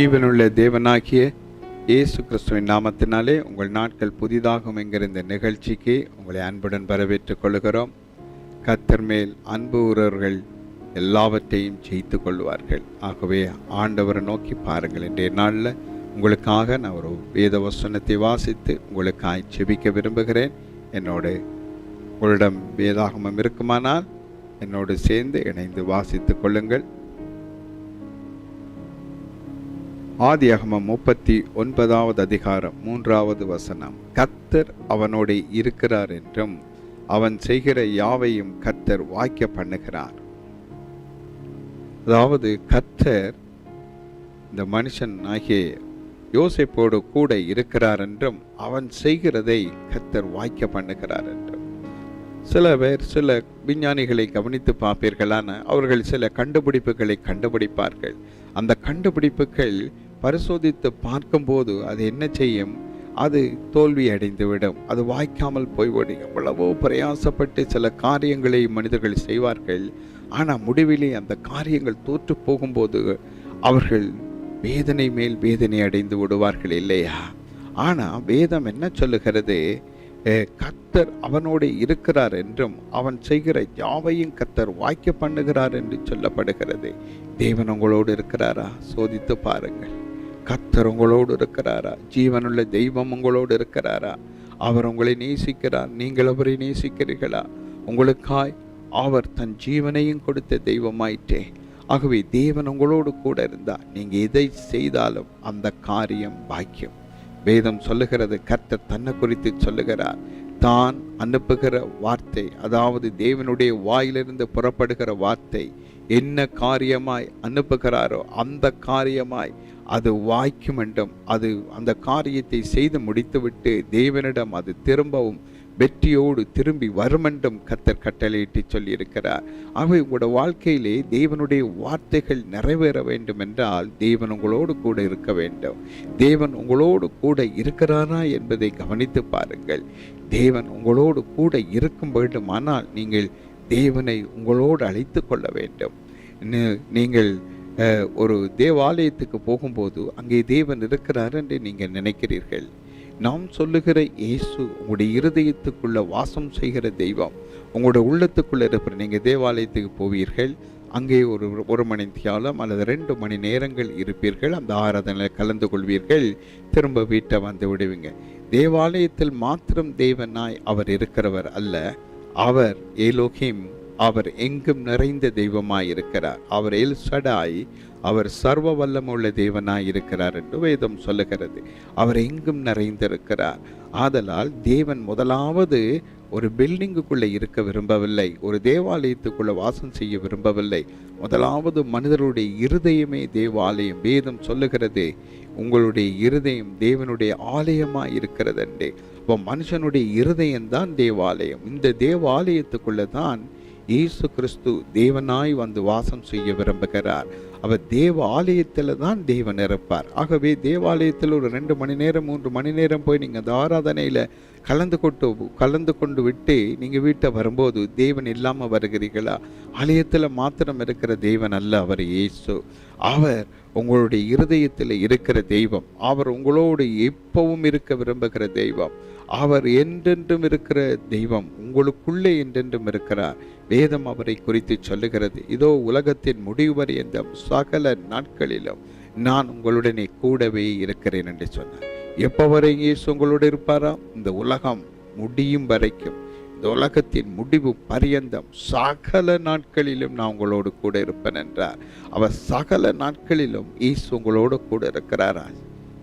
ஜீவனுள்ள தேவனாகிய இயேசு கிறிஸ்துவின் நாமத்தினாலே உங்கள் நாட்கள் புதிதாகும் என்கிற இந்த நிகழ்ச்சிக்கு உங்களை அன்புடன் வரவேற்றுக் கொள்கிறோம். கத்தர் மேல் அன்பு உறவர்கள் எல்லாவற்றையும் ஜெயித்து கொள்வார்கள். ஆகவே ஆண்டவரை நோக்கி பாருங்கள். இன்றைய நாளில் உங்களுக்காக நான் ஒரு வேத வசனத்தை வாசித்து உங்களுக்காய் செபிக்க விரும்புகிறேன். என்னோடு உங்களிடம் வேதாகமம் இருக்குமானால் என்னோடு சேர்ந்து இணைந்து வாசித்துக் கொள்ளுங்கள். ஆதியாகமம் முப்பத்தி ஒன்பதாவது அதிகாரம் மூன்றாவது வசனம். கத்தர் அவனோடு இருக்கிறார் என்றும் அவன் செய்கிற யாவையும் கத்தர் வாய்க்க பண்ணுகிறார். அதாவது கத்தர் இந்த மனுஷன் ஆகிய யோசிப்போடு கூட இருக்கிறார் என்றும் அவன் செய்கிறதை கத்தர் வாய்க்க பண்ணுகிறார் என்றும். சில பேர் சில விஞ்ஞானிகளை கவனித்து பார்ப்பீர்களான அவர்கள் சில கண்டுபிடிப்புகளை கண்டுபிடிப்பார்கள். அந்த கண்டுபிடிப்புகள் பரிசோதித்து பார்க்கும்போது அது என்ன செய்யும்? அது தோல்வி அடைந்துவிடும். அது வாய்க்காமல் போய்விடும் எவ்வளவோ பிரயாசப்பட்டு சில காரியங்களை மனிதர்கள் செய்வார்கள். ஆனால் முடிவிலே அந்த காரியங்கள் தோற்று போகும்போது அவர்கள் வேதனை மேல் வேதனை அடைந்து விடுவார்கள் இல்லையா? ஆனால் வேதம் என்ன சொல்லுகிறது? கத்தர் அவனோடு இருக்கிறார் என்றும் அவன் செய்கிற யாவையும் கத்தர் வாய்க்க பண்ணுகிறார் என்று சொல்லப்படுகிறது. தேவன் உங்களோடு இருக்கிறாரா? சோதித்து பாருங்கள். கர்த்தர் உங்களோடு இருக்கிறாரா? ஜீவனுள்ள தெய்வம் உங்களோடு இருக்கிறாரா? அவர் உங்களை நேசிக்கிறார். நீங்கள் அவரை நேசிக்கிறீர்களா? உங்களுக்காய் அவர் தன் ஜீவனையும் கொடுத்த தெய்வமாயிற்றே. ஆகவே தேவன் உங்களோடு கூட இருந்தால் நீங்கள் எதை செய்தாலும் அந்த காரியம் பாக்கியம். வேதம் சொல்லுகிறது கர்த்தர் தன்னை குறித்து சொல்லுகிறார். தான் அனுப்புகிற வார்த்தை அதாவது தேவனுடைய வாயிலிருந்து புறப்படுகிற வார்த்தை என்ன காரியமாய் அனுப்புகிறாரோ அந்த காரியமாய் அது வாய்க்கும் என்றும் அது அந்த காரியத்தை செய்து முடித்துவிட்டு தேவனிடம் அது திரும்பவும் வெற்றியோடு திரும்பி வருமென்றும் கத்தர் கட்டளையிட்டு சொல்லியிருக்கிறார். ஆகவே உங்களோட வாழ்க்கையிலே தேவனுடைய வார்த்தைகள் நிறைவேற வேண்டும் என்றால் தேவன் உங்களோடு கூட இருக்க வேண்டும். தேவன் உங்களோடு கூட இருக்கிறாரா என்பதை கவனித்து பாருங்கள். தேவன் உங்களோடு கூட இருக்கும் வேண்டுமானால் நீங்கள் தேவனை உங்களோடு அழைத்து கொள்ள வேண்டும். நீங்கள் ஒரு தேவாலயத்துக்கு போகும்போது அங்கே தேவன் இருக்கிறார் என்று நீங்கள் நினைக்கிறீர்கள். நாம் சொல்லுகிற இயேசு உங்களுடைய இருதயத்துக்குள்ள வாசம் செய்கிற தெய்வம் உங்களோட உள்ளத்துக்குள்ளே இருக்கிற நீங்கள் தேவாலயத்துக்கு போவீர்கள் அங்கே ஒரு ஒரு மணி தியாலம் அல்லது ரெண்டு மணி நேரங்கள் இருப்பீர்கள் அந்த ஆராதனையில் கலந்து கொள்வீர்கள் திரும்ப வீட்டை வந்து விடுவீங்க. தேவாலயத்தில் மாத்திரம் தேவனாய் அவர் இருக்கிறவர் அல்ல அவர் ஏலோகிம் அவர் எங்கும் நிறைந்த தெய்வமாயிருக்கிறார். அவர் எல் சடாய் அவர் சர்வ வல்லமுள்ள தேவனாயிருக்கிறார் என்று வேதம் சொல்லுகிறது. அவர் எங்கும் நிறைந்திருக்கிறார். ஆதலால் தேவன் முதலாவது ஒரு பில்டிங்குக்குள்ளே இருக்க விரும்பவில்லை. ஒரு தேவாலயத்துக்குள்ளே வாசம் செய்ய விரும்பவில்லை. முதலாவது மனிதருடைய இருதயமே தேவாலயம் வேதம் சொல்லுகிறது. உங்களுடைய இருதயம் தேவனுடைய ஆலயமாக இருக்கிறதென்றே இப்போ மனுஷனுடைய இருதயம்தான் தேவாலயம். இந்த தேவாலயத்துக்குள்ளே தான் இயேசு கிறிஸ்து தேவனாய் வந்து வாசம் செய்ய விரும்புகிறார். அவர் தேவ ஆலயத்தில் தான் தேவன் இருப்பார். ஆகவே தேவாலயத்தில் ஒரு ரெண்டு மணி நேரம் மூன்று மணி நேரம் போய் நீங்கள் அந்த ஆராதனையில் கலந்து கொண்டு கலந்து கொண்டு விட்டு நீங்கள் வீட்டை வரும்போது தேவன் இல்லாமல் வருகிறீர்களா? ஆலயத்தில் மாத்திரம் இருக்கிற தேவன் அல்ல அவர் இயேசு. அவர் உங்களுடைய இருதயத்தில் இருக்கிற தெய்வம். அவர் உங்களோடு எப்பவும் இருக்க விரும்புகிற தெய்வம். அவர் என்றென்றும் இருக்கிற தெய்வம். உங்களுக்குள்ளே என்றென்றும் இருக்கிறார். வேதம் அவரை குறித்து சொல்லுகிறது. இதோ உலகத்தின் முடிவு வரை சகல நாட்களிலும் நான் உங்களுடனே கூடவே இருக்கிறேன் என்று சொன்னார். எப்போ வரை இயேசு உங்களோடு இருப்பாரா? இந்த உலகம் முடியும் வரைக்கும் இந்த உலகத்தின் முடிவு பரியந்தம் சகல நாட்களிலும் நான் உங்களோடு கூட இருப்பேன் என்றார். அவர் சகல நாட்களிலும் இயேசு உங்களோடு கூட இருக்கிறாரா?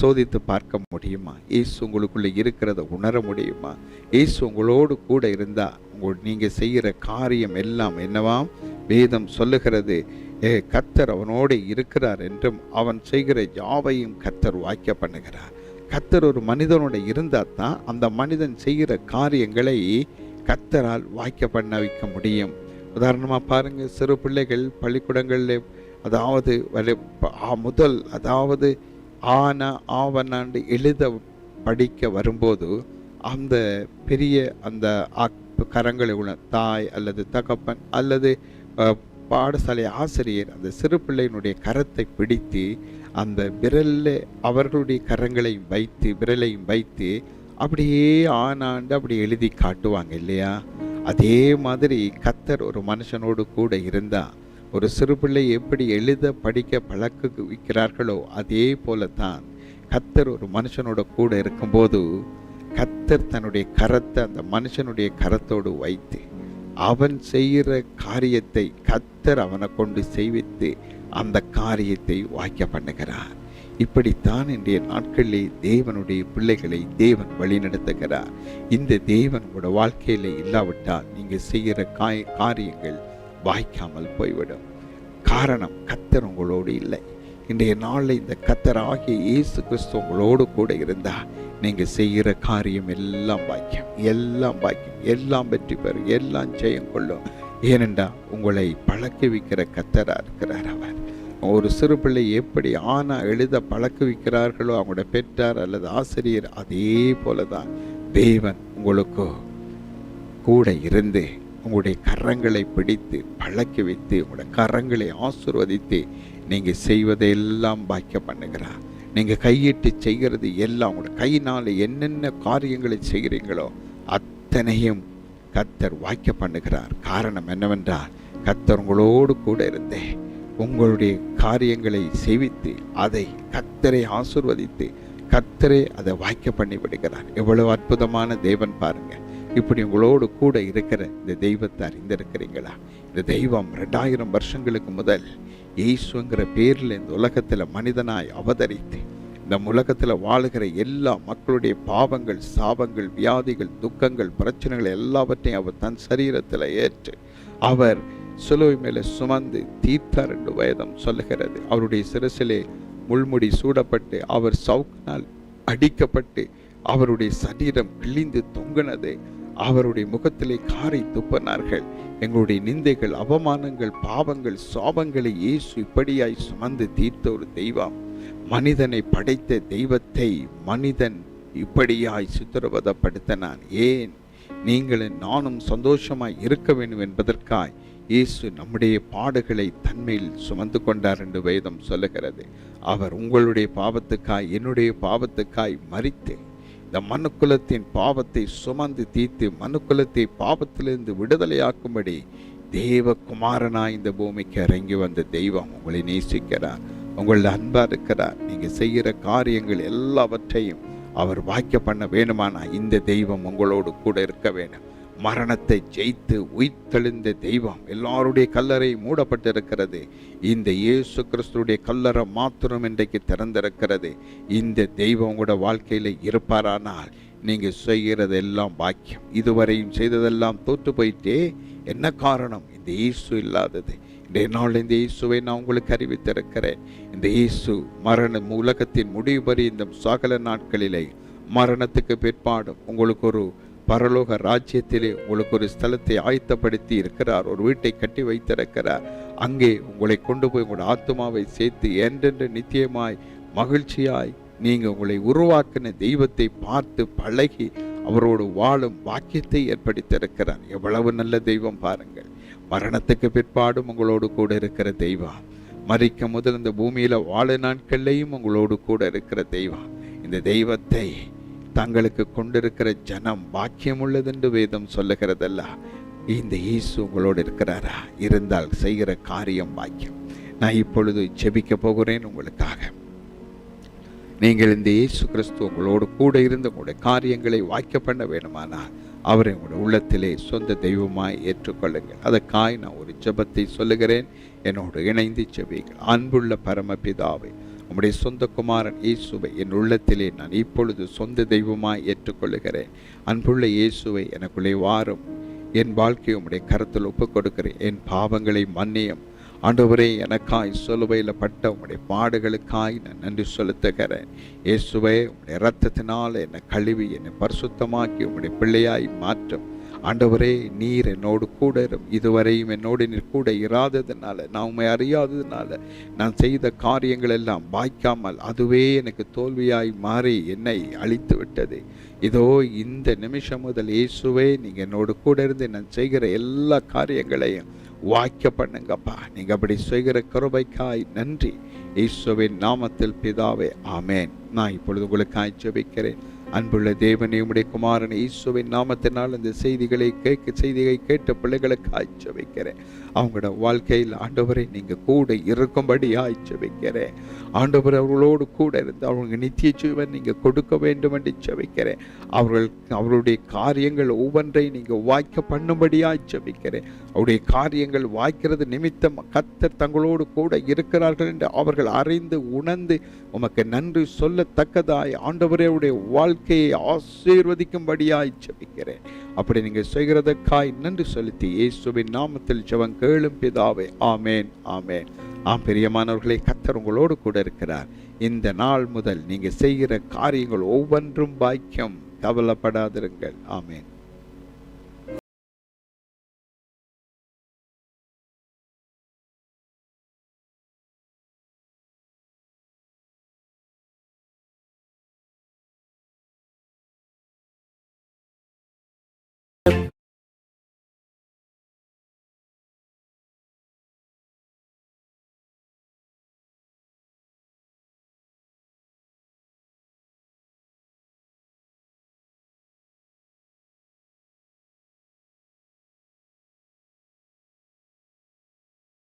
சோதித்து பார்க்க முடியுமா? ஏசு உங்களுக்குள்ளே இருக்கிறத உணர முடியுமா? ஏசு உங்களோடு கூட இருந்தால் உங்கள் நீங்கள் செய்கிற காரியம் எல்லாம் என்னவாம்? வேதம் சொல்லுகிறது ஏ கத்தர் அவனோடு இருக்கிறார் என்றும் அவன் செய்கிற யாவையும் கத்தர் வாய்க்க பண்ணுகிறார். கத்தர் ஒரு மனிதனோட இருந்தால் தான் அந்த மனிதன் செய்கிற காரியங்களை கத்தரால் வாய்க்க பண்ண வைக்க முடியும். உதாரணமாக பாருங்கள் சிறு பிள்ளைகள் பள்ளிக்கூடங்களில் அதாவது வரை- முதல் அதாவது ஆன ஆவனாண்டு எழுத படிக்க வரும்போது அந்த பெரிய அந்த கரங்களை உள்ள தாய் அல்லது தகப்பன் அல்லது பாடசாலை ஆசிரியர் அந்த சிறு பிள்ளையினுடைய கரத்தை பிடித்து அந்த விரல்ல அவர்களுடைய கரங்களையும் வைத்து விரலையும் வைத்து அப்படியே ஆனாண்டு அப்படி எழுதி காட்டுவாங்க இல்லையா? அதே மாதிரி கத்தர் ஒரு மனுஷனோடு கூட இருந்தால் ஒரு சிறு பிள்ளை எப்படி எழுத படிக்க பழக்க வைக்கிறார்களோ அதே போல தான் கத்தர் ஒரு மனுஷனோட கூட இருக்கும்போது கத்தர் தன்னுடைய கரத்தை அந்த மனுஷனுடைய கரத்தோடு வைத்து அவன் செய்கிற காரியத்தை கத்தர் அவனை கொண்டு செய்வித்து அந்த காரியத்தை வாய்க்க பண்ணுகிறார். இப்படித்தான் இன்றைய நாட்களிலே தேவனுடைய பிள்ளைகளை தேவன் வழிநடத்துகிறார். இந்த தேவன் உங்களோட இல்லாவிட்டால் நீங்கள் செய்கிற காய் காரியங்கள் வாய்க்காமல் போய்விடும். காரணம் கத்தர் உங்களோடு இல்லை. இன்றைய நாளில் இந்த கத்தர் ஆகிய இயேசு கிறிஸ்து உங்களோடு கூட இருந்தால் நீங்கள் செய்கிற காரியம் எல்லாம் பாக்கியம் எல்லாம் பாக்கியம் எல்லாம் வெற்றி பெறும் எல்லாம் ஜெயம் கொள்ளும். ஏனென்றா உங்களை பழக்க கத்தராக இருக்கிறார் அவர். ஒரு சிறு பிள்ளை எப்படி ஆனா எழுத பழக்க வைக்கிறார்களோ அவங்களோட பெற்றார் அல்லது ஆசிரியர் அதே போலதான். தேவன் உங்களுக்கு கூட இருந்து உங்களுடைய கரங்களை பிடித்து பழக்கி வைத்து உங்களுடைய கரங்களை ஆசிர்வதித்து நீங்கள் செய்வதையெல்லாம் பாக்கிய பண்ணுகிறார் நீங்கள் கையிட்டு செய்கிறது எல்லாம் உங்களோட கையினால் என்னென்ன காரியங்களை செய்கிறீங்களோ அத்தனையும் கத்தர் வாய்க்க பண்ணுகிறார். காரணம் என்னவென்றால் கத்தர் உங்களோடு கூட இருந்தே உங்களுடைய காரியங்களை செய்வித்து அதை கத்தரை ஆசிர்வதித்து கத்தரை அதை வாய்க்க பண்ணி விடுகிறார் எவ்வளவு அற்புதமான தேவன் பாருங்க. இப்படி உங்களோடு கூட இருக்கிற இந்த தெய்வத்தை அறிந்திருக்கிறீங்களா? இந்த தெய்வம் ரெண்டாயிரம் வருஷங்களுக்கு முதல் இயேசுங்கிற பேரில் இந்த உலகத்தில் மனிதனாய் அவதரித்து இந்த உலகத்தில் வாழுகிற எல்லா மக்களுடைய பாவங்கள் சாபங்கள் வியாதிகள் துக்கங்கள் பிரச்சனைகள் எல்லாவற்றையும் அவர் தன் சரீரத்தில் ஏற்று அவர் சிலுவை மேலே சுமந்து தீர்த்தார் என்று வேதம் சொல்லுகிறது. அவருடைய சிரசிலே முள்முடி சூடப்பட்டு அவர் சவுக்கினால் அடிக்கப்பட்டு அவருடைய சரீரம் கிழிந்து தொங்கினது. அவருடைய முகத்திலே காரை துப்பினார்கள். எங்களுடைய நிந்தைகள் அவமானங்கள் பாவங்கள் சாபங்களை இயேசு இப்படியாய் சுமந்து தீர்த்த ஒரு தெய்வம். மனிதனை படைத்த தெய்வத்தை மனிதன் இப்படியாய் சித்திரவதப்படுத்தினான். ஏன்? நீங்கள் நானும் சந்தோஷமாய் இருக்க வேண்டும் என்பதற்காய் இயேசு நம்முடைய பாடுகளை தன்மையில் சுமந்து கொண்டார் என்று வேதம் சொல்லுகிறது. அவர் உங்களுடைய பாவத்துக்காய் என்னுடைய பாவத்துக்காய் மறித்து இந்த மனுக்குலத்தின் பாவத்தை சுமந்து தீர்த்து மனுக்குலத்தை பாவத்திலிருந்து விடுதலையாக்கும்படி தேவகுமாரனாய் இந்த பூமிக்கு இறங்கி வந்த தெய்வம் உங்களை நேசிக்கிறார். உங்களோட அன்பா இருக்கிறார். நீங்க செய்கிற காரியங்கள் எல்லாவற்றையும் அவர் வாக்கிய பண்ண வேணுமானா இந்த தெய்வம் உங்களோடு கூட இருக்க வேணும் மரணத்தை ஜெயித்து உயிர்த்தெழுந்த தெய்வம் எல்லாருடைய கல்லறை மூடப்பட்டிருக்கிறது. இந்த இயேசு கிறிஸ்துடைய கல்லறை மாத்திரம் இன்றைக்கு திறந்திருக்கிறது. இந்த தெய்வம் கூட வாழ்க்கையில் இருப்பாரானால் நீங்கள் செய்கிறதெல்லாம் பாக்கியம். இதுவரையும் செய்ததெல்லாம் தோற்று போயிட்டே என்ன காரணம்? இந்த இயேசு இல்லாதது. இன்றைய நாள் இந்த இயேசுவை நான் உங்களுக்கு அறிவித்திருக்கிறேன். இந்த இயேசு மரண உலகத்தின் முடிவு வரை இந்த சகல நாட்களிலே மரணத்துக்கு பிற்பாடும் உங்களுக்கு ஒரு பரலோக ராஜ்யத்திலே உங்களுக்கு ஒரு ஸ்தலத்தை ஆயத்தப்படுத்தி இருக்கிறார் ஒரு வீட்டை கட்டி வைத்திருக்கிறார். அங்கே உங்களை கொண்டு போய் உங்களோட ஆத்மாவை சேர்த்து என்றென்று நித்தியமாய் மகிழ்ச்சியாய் நீங்கள் உங்களை உருவாக்கின தெய்வத்தை பார்த்து பழகி அவரோடு வாழும் வாக்கியத்தை ஏற்படுத்தியிருக்கிறார். எவ்வளவு நல்ல தெய்வம் பாருங்கள். மரணத்துக்கு பிற்பாடும் உங்களோடு கூட இருக்கிற தெய்வம். மறிக்க முதல் இந்த பூமியில் வாழ நாட்கள்லையும் உங்களோடு கூட இருக்கிற தெய்வம். இந்த தெய்வத்தை தங்களுக்கு கொண்டிருக்கிற ஜனம் பாக்கியம் உள்ளதென்று வேதம் சொல்லுகிறதல்ல. இந்த இயேசு உங்களோடு இருக்கிறாரா? இருந்தால் செய்கிற காரியம் பாக்கியம். நான் இப்பொழுது ஜெபிக்க போகிறேன் உங்களுக்காக. நீங்கள் இந்த இயேசு கிறிஸ்து உங்களோடு கூட இருந்து உங்களுடைய காரியங்களை வாய்க்க பண்ண வேணுமானால் அவரை உங்களுடைய உள்ளத்திலே சொந்த தெய்வமாய் ஏற்றுக்கொள்ளுங்கள். அதற்காய் நான் ஒரு ஜெபத்தை சொல்லுகிறேன். என்னோடு இணைந்து செவிகள் அன்புள்ள பரமபிதாவை உம்முடைய சொந்த குமாரன் இயேசுவை என் உள்ளத்திலே நான் இப்பொழுது சொந்த தெய்வமாய் ஏற்றுக்கொள்ளுகிறேன். அன்புள்ள இயேசுவை எனக்குள்ளே வாரும். என் வாழ்க்கையை உம்முடைய கருத்தில் ஒப்புக் கொடுக்கிறேன் என் பாவங்களை மன்னியும். ஆண்டவரே எனக்காய் சொல்லுவையில் பட்ட உம்முடைய பாடுகளுக்காய் நான் நன்றி செலுத்துகிறேன். இயேசுவே உம்முடைய இரத்தத்தினால் என்னை கழுவி என்னை பரிசுத்தமாக்கி உம்முடைய பிள்ளையாய் மாற்றும். ஆண்டவரே நீர் என்னோடு கூட இதுவரையும் என்னோடு நீர் கூட இராததுனால நான் உண்மை அறியாததுனால நான் செய்த காரியங்கள் எல்லாம் வாய்க்காமல் அதுவே எனக்கு தோல்வியாய் மாறி என்னை அழித்து விட்டது. இதோ இந்த நிமிஷம் முதல் இயேசுவே நீங்கள் என்னோடு கூட இருந்து நான் செய்கிற எல்லா காரியங்களையும் வாய்க்க பண்ணுங்கப்பா. நீங்கள் அப்படி செய்கிற கருபைக்காய் நன்றி. இயேசுவின் நாமத்தில் பிதாவே ஆமேன். நான் இப்பொழுது உங்களுக்காய் ஜெபிக்கிறேன். அன்புள்ள தேவனே உடைய குமாரன் இயேசுவின் நாமத்தினால் இந்த செய்திகளை கேட்க செய்திகளை கேட்ட பிள்ளைகளுக்காய் வைக்கிறேன். அவங்களோட வாழ்க்கையில் ஆண்டவரை நீங்கள் கூட இருக்கும்படி ஆய்ச்ச வைக்கிறேன். ஆண்டவர் அவர்களோடு கூட இருந்து அவங்க நித்திய ஜீவன் நீங்கள் கொடுக்க வேண்டும் என்று சவைக்கிறேன் அவர்கள் அவருடைய காரியங்கள் ஒவ்வொன்றை நீங்கள் வாய்க்க பண்ணும்படியாக ஜெபிக்கிறேன் அவருடைய காரியங்கள் வாய்க்கிறது நிமித்தம் கத்தர் தங்களோடு கூட இருக்கிறார்கள் என்று அவர்கள் அறிந்து உணர்ந்து உமக்கு நன்றி சொல்லத்தக்கதாய் ஆண்டவரே அவருடைய வாழ்க்கையை ஆசீர்வதிக்கும்படியாய் ஜபிக்கிறேன். அப்படி நீங்கள் செய்கிறதற்காய் நன்றி செலுத்தி இயேசுவின் நாமத்தில் ஜெபம் கேளும் பிதாவே. ஆமேன் ஆமேன். ஆம் பிரியமானவர்களே கத்தர் உங்களோடு கூட இருக்கிறார். இந்த நாள் முதல் நீங்கள் செய்கிற காரியங்கள் ஒவ்வொன்றும் பாக்கியம். கவலைப்படாதிருங்கள். ஆமேன்.